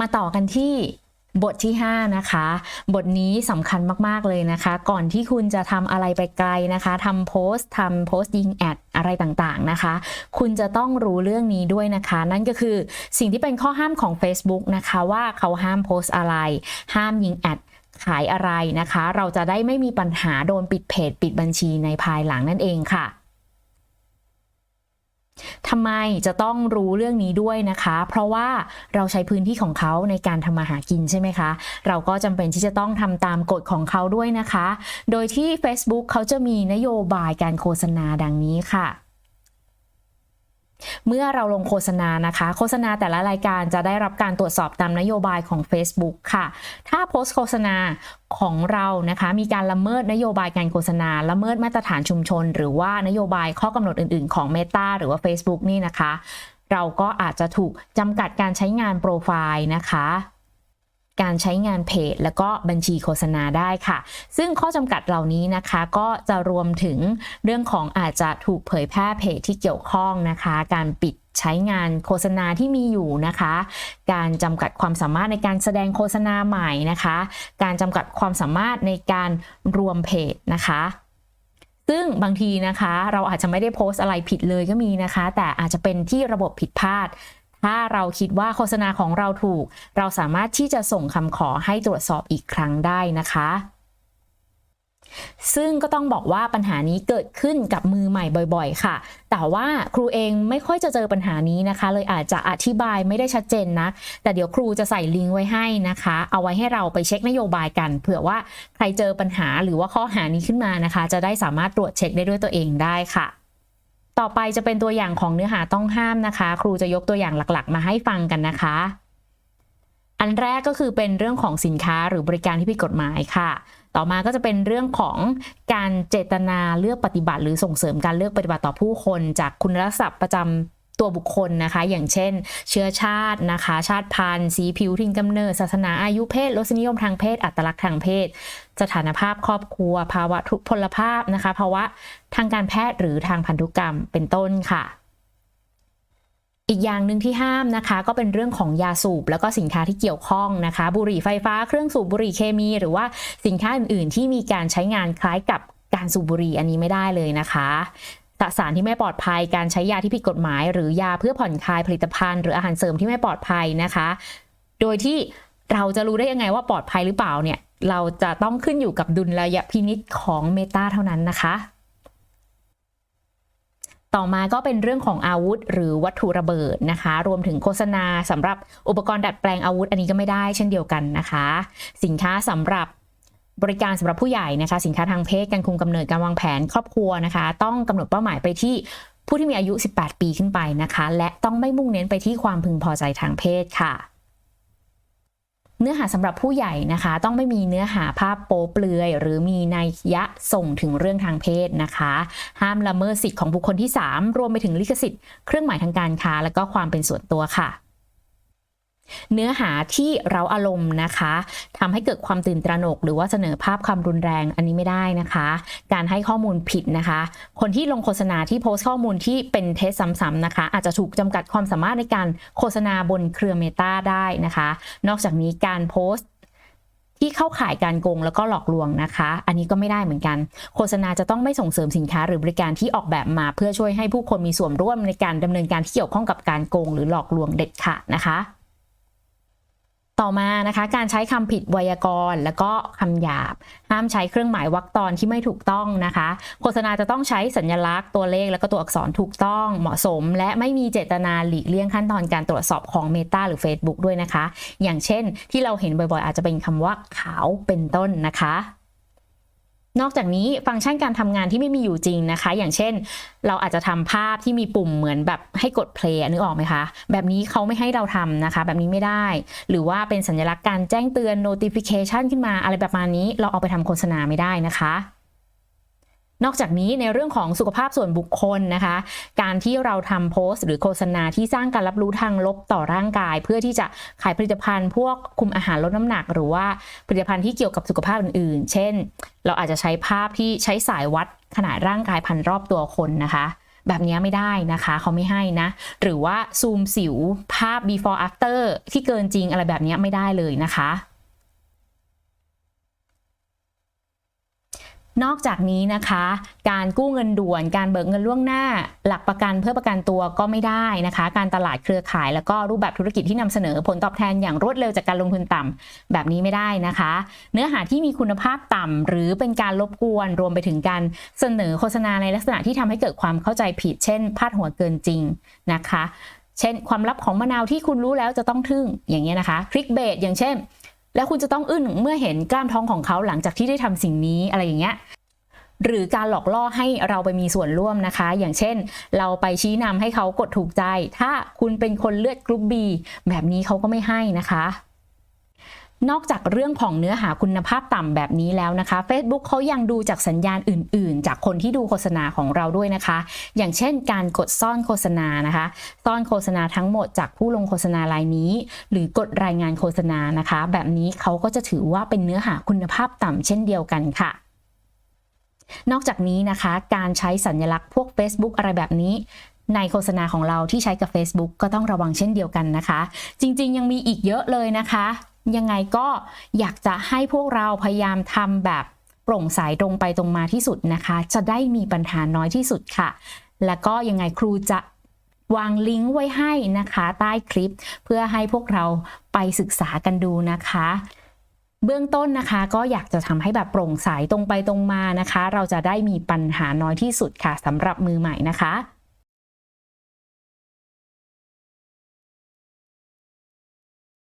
มาต่อกันที่บทที่ 5 นะคะ บทนี้สำคัญมาก ๆ เลยนะคะ ก่อนที่คุณจะทำอะไรไปไกลนะคะทำโพสต์ทำโพสต์ยิงแอดอะไรต่างๆนะคะ คุณจะต้องรู้เรื่องนี้ด้วยนะคะ นั่นก็คือสิ่งที่เป็นข้อห้ามของ Facebook นะคะว่าเขาห้ามโพสต์อะไร ห้ามยิงแอดขายอะไรนะคะ เราจะได้ไม่มีปัญหาโดนปิดเพจปิดบัญชีในภายหลังนั่นเองค่ะ ทำไมจะต้องรู้เรื่องนี้ด้วยนะคะ เพราะว่าเราใช้พื้นที่ของเขาในการทำมาหากินใช่ไหมคะ เราก็จำเป็นที่จะต้องทำตามกฎของเขาด้วยนะคะ โดยที่ Facebook เขาจะมีนโยบายการโฆษณาดังนี้ค่ะ เมื่อเราลงโฆษณานะคะ โฆษณาแต่ละรายการจะได้รับการตรวจสอบตามนโยบายของ Facebook ค่ะ ถ้าโพสต์โฆษณาของเรานะคะมีการละเมิดนโยบายการโฆษณา ละเมิดมาตรฐานชุมชน หรือว่านโยบายข้อกำหนดอื่น ๆ ของ Meta หรือว่า Facebook นี่นะคะ เราก็อาจจะถูกจำกัดการใช้งานโปรไฟล์นะคะ การใช้งานเพจ แล้วก็บัญชีโฆษณาได้ค่ะ ซึ่งข้อจำกัดเหล่านี้นะคะก็จะรวมถึงเรื่องของอาจจะถูกเผยแพร่เพจที่เกี่ยวข้องนะคะ การปิดใช้งานโฆษณาที่มีอยู่นะคะ การจำกัดความสามารถในการแสดงโฆษณาใหม่นะคะ การจำกัดความสามารถในการรวมเพจนะคะซึ่งบางทีนะคะ เราอาจจะไม่ได้โพสต์อะไรผิดเลยก็มีนะคะ แต่อาจจะเป็นที่ระบบผิดพลาด ถ้าเราคิดว่าโฆษณาของเราถูก เราสามารถที่จะส่งคำขอให้ตรวจสอบอีกครั้งได้นะคะ ซึ่งก็ต้องบอกว่าปัญหานี้เกิดขึ้นกับมือใหม่บ่อย ๆ ค่ะ แต่ว่าครูเองไม่ค่อยจะเจอปัญหานี้นะคะ เลยอาจจะอธิบายไม่ได้ชัดเจนนะ แต่เดี๋ยวครูจะใส่ลิงก์ไว้ให้นะคะ เอาไว้ให้เราไปเช็คนโยบายกัน เผื่อว่าใครเจอปัญหาหรือว่าข้อหานี้ขึ้นมานะคะ จะได้สามารถตรวจเช็คได้ด้วยตัวเองได้ค่ะ ต่อไปจะเป็นตัวอย่างของเนื้อหาต้องห้ามนะคะ ครูจะยกตัวอย่างหลักๆ มาให้ฟังกันนะคะ อันแรกก็คือเป็นเรื่องของสินค้าหรือบริการที่ผิดกฎหมายค่ะ ต่อมาก็จะเป็นเรื่องของการเจตนาเลือกปฏิบัติ หรือส่งเสริมการเลือกปฏิบัติต่อผู้คน จากคุณลักษณะประจำ ตัวบุคคลนะคะ อย่างเช่น เชื้อชาตินะคะ ชาติพันธุ์ สีผิวทินกำเนิด ศาสนาอายุเพศรสนิยมทางเพศ อัตลักษณ์ทางเพศ สถานภาพครอบครัว ภาวะทุพพลภาพนะคะ ภาวะทางการแพทย์หรือทางพันธุกรรมเป็นต้นค่ะ อีกอย่างหนึ่งที่ห้ามนะคะ ก็เป็นเรื่องของยาสูบแล้วก็สินค้าที่เกี่ยวข้องนะคะ บุหรี่ไฟฟ้าเครื่องสูบบุหรี่เคมี หรือว่าสินค้าอื่น ๆ ที่มีการใช้งานคล้ายกับการสูบบุหรี่อันนี้ไม่ได้เลยนะคะ สสารที่ไม่ปลอดภัย การใช้ยาที่ผิดกฎหมาย หรือยาเพื่อผ่อนคลายผลิตภัณฑ์ หรืออาหารเสริมที่ไม่ปลอดภัยนะคะ โดยที่เราจะรู้ได้ยังไงว่าปลอดภัยหรือเปล่าเนี่ย เราจะต้องขึ้นอยู่กับดุลระยะพินิษของเมตาเท่านั้นนะคะ ต่อมาก็เป็นเรื่องของอาวุธ หรือวัตถุระเบิดนะคะ รวมถึงโฆษณาสำหรับอุปกรณ์ดัดแปลงอาวุธ อันนี้ก็ไม่ได้เช่นเดียวกันนะคะ สินค้าสำหรับ บริการสำหรับผู้ใหญ่นะคะ สินค้าทางเพศการคุมกำเนิดการวางแผนครอบครัวนะคะ ต้องกำหนดเป้าหมายไปที่ผู้ที่มีอายุ 18 ปีขึ้นไปนะคะ และต้องไม่มุ่งเน้นไปที่ความพึงพอใจทางเพศค่ะ เนื้อหาสำหรับผู้ใหญ่นะคะ ต้องไม่มีเนื้อหาภาพโป๊เปลือย หรือมีนัยยะส่งถึงเรื่องทางเพศนะคะ ห้ามละเมิดสิทธิ์ของบุคคลที่ 3 รวมไปถึงลิขสิทธิ์เครื่องหมายทางการค้า และก็ความเป็นส่วนตัวค่ะ เนื้อหาที่เราอารมณ์นะคะทำให้เกิดความตื่นตระหนก หรือว่าเสนอภาพความรุนแรงอันนี้ไม่ได้นะคะ การให้ข้อมูลผิดนะคะ คนที่ลงโฆษณาที่โพสต์ข้อมูลที่เป็นเท็จซ้ำๆนะคะ อาจจะถูกจำกัดความสามารถในการโฆษณาบนเครือเมตาได้นะคะ นอกจากนี้การโพสต์ที่เข้าข่ายการโกงแล้วก็หลอกลวงนะคะ อันนี้ก็ไม่ได้เหมือนกัน โฆษณาจะต้องไม่ส่งเสริมสินค้าหรือบริการที่ออกแบบมาเพื่อช่วยให้ผู้คนมีส่วนร่วมในการดำเนินการที่เกี่ยวข้องกับการโกง หรือหลอกลวงเด็ดขาดนะคะ ต่อมานะคะการใช้คำผิดไวยากรณ์ และก็คำหยาบ ห้ามใช้เครื่องหมายวรรคตอนที่ไม่ถูกต้องนะคะ โฆษณาจะต้องใช้สัญลักษณ์ตัวเลข และก็ตัวอักษรถูกต้องเหมาะสม และไม่มีเจตนาหลีกเลี่ยงขั้นตอนการตรวจสอบของ Meta หรือ Facebook ด้วยนะคะ อย่างเช่นที่เราเห็นบ่อยๆ อาจจะเป็นคำว่าขาวเป็นต้นนะคะ นอกจากนี้ฟังก์ชันการทำงานที่ไม่มีอยู่จริงนะคะ อย่างเช่น เราอาจจะทำภาพที่มีปุ่มเหมือนแบบให้กดเพลย์นึกออกไหมคะ แบบนี้เขาไม่ให้เราทำนะคะ แบบนี้ไม่ได้ หรือว่าเป็นสัญลักษณ์การแจ้งเตือน notification ขึ้นมาอะไรประมาณนี้ เราเอาไปทำโฆษณาไม่ได้นะคะ นอกจากนี้ในเรื่องของสุขภาพส่วนบุคคลนะคะ การที่เราทำโพสต์หรือโฆษณาที่สร้างการรับรู้ทางลบต่อร่างกาย เพื่อที่จะขายผลิตภัณฑ์ พวกคุมอาหารลดน้ำหนัก หรือว่าผลิตภัณฑ์ที่เกี่ยวกับสุขภาพอื่นๆ เช่น เราอาจจะใช้ภาพที่ใช้สายวัดขนาดร่างกายพันรอบตัวคนนะคะแบบนี้ไม่ได้นะคะเขาไม่ให้นะ หรือว่าซูมสิวภาพ before after ที่เกินจริงอะไรแบบนี้ไม่ได้เลยนะคะ นอกจากนี้นะคะ การกู้เงินด่วน การเบิกเงินล่วงหน้า หลักประกันเพื่อประกันตัวก็ไม่ได้นะคะ การตลาดเครือข่าย แล้วก็รูปแบบธุรกิจที่นำเสนอผลตอบแทนอย่างรวดเร็วจากการลงทุนต่ำแบบนี้ไม่ได้นะคะ เนื้อหาที่มีคุณภาพต่ำหรือเป็นการรบกวนรวมไปถึงการเสนอโฆษณาในลักษณะที่ทำให้เกิดความเข้าใจผิด เช่นพาดหัวเกินจริงนะคะ เช่น ความลับของมะนาวที่คุณรู้แล้วจะต้องทึ่งอย่างเงี้ยนะคะคลิกเบสอย่างเช่น แล้วคุณจะต้องอึ้งเมื่อเห็นกล้ามท้องของเขาหลังจากที่ได้ทำสิ่งนี้อะไรอย่างเงี้ยหรือการหลอกล่อให้เราไปมีส่วนร่วมนะคะ อย่างเช่น เราไปชี้นำให้เขากดถูกใจ ถ้าคุณเป็นคนเลือดกรุ๊ปบีแบบนี้เขาก็ไม่ให้นะคะ นอกจากเรื่องของเนื้อหาคุณภาพต่ำแบบนี้แล้วนะคะ Facebook เขายังดูจากสัญญาณอื่น ๆ จากคนที่ดูโฆษณาของเราด้วยนะคะ อย่างเช่นการกดซ่อนโฆษณานะคะ ซ่อนโฆษณาทั้งหมดจากผู้ลงโฆษณารายนี้ หรือกดรายงานโฆษณานะคะ แบบนี้เขาก็จะถือว่าเป็นเนื้อหาคุณภาพต่ำเช่นเดียวกันค่ะนอกจากนี้นะคะ การใช้สัญลักษณ์พวก Facebook อะไรแบบนี้ ในโฆษณาของเราที่ใช้กับ Facebook ก็ต้องระวังเช่นเดียวกันนะคะ จริงๆ ยังมีอีกเยอะเลยนะคะ ยังไงก็อยากจะให้พวกเราพยายามทำแบบโปร่งใสตรงไปตรงมาที่สุดนะคะ จะได้มีปัญหาน้อยที่สุดค่ะ แล้วก็ยังไงครูจะวางลิงก์ไว้ให้นะคะใต้คลิป เพื่อให้พวกเราไปศึกษากันดูนะคะ เบื้องต้นนะคะก็อยากจะทำให้แบบโปร่งใสตรงไปตรงมานะคะ เราจะได้มีปัญหาน้อยที่สุดค่ะสำหรับมือใหม่นะคะ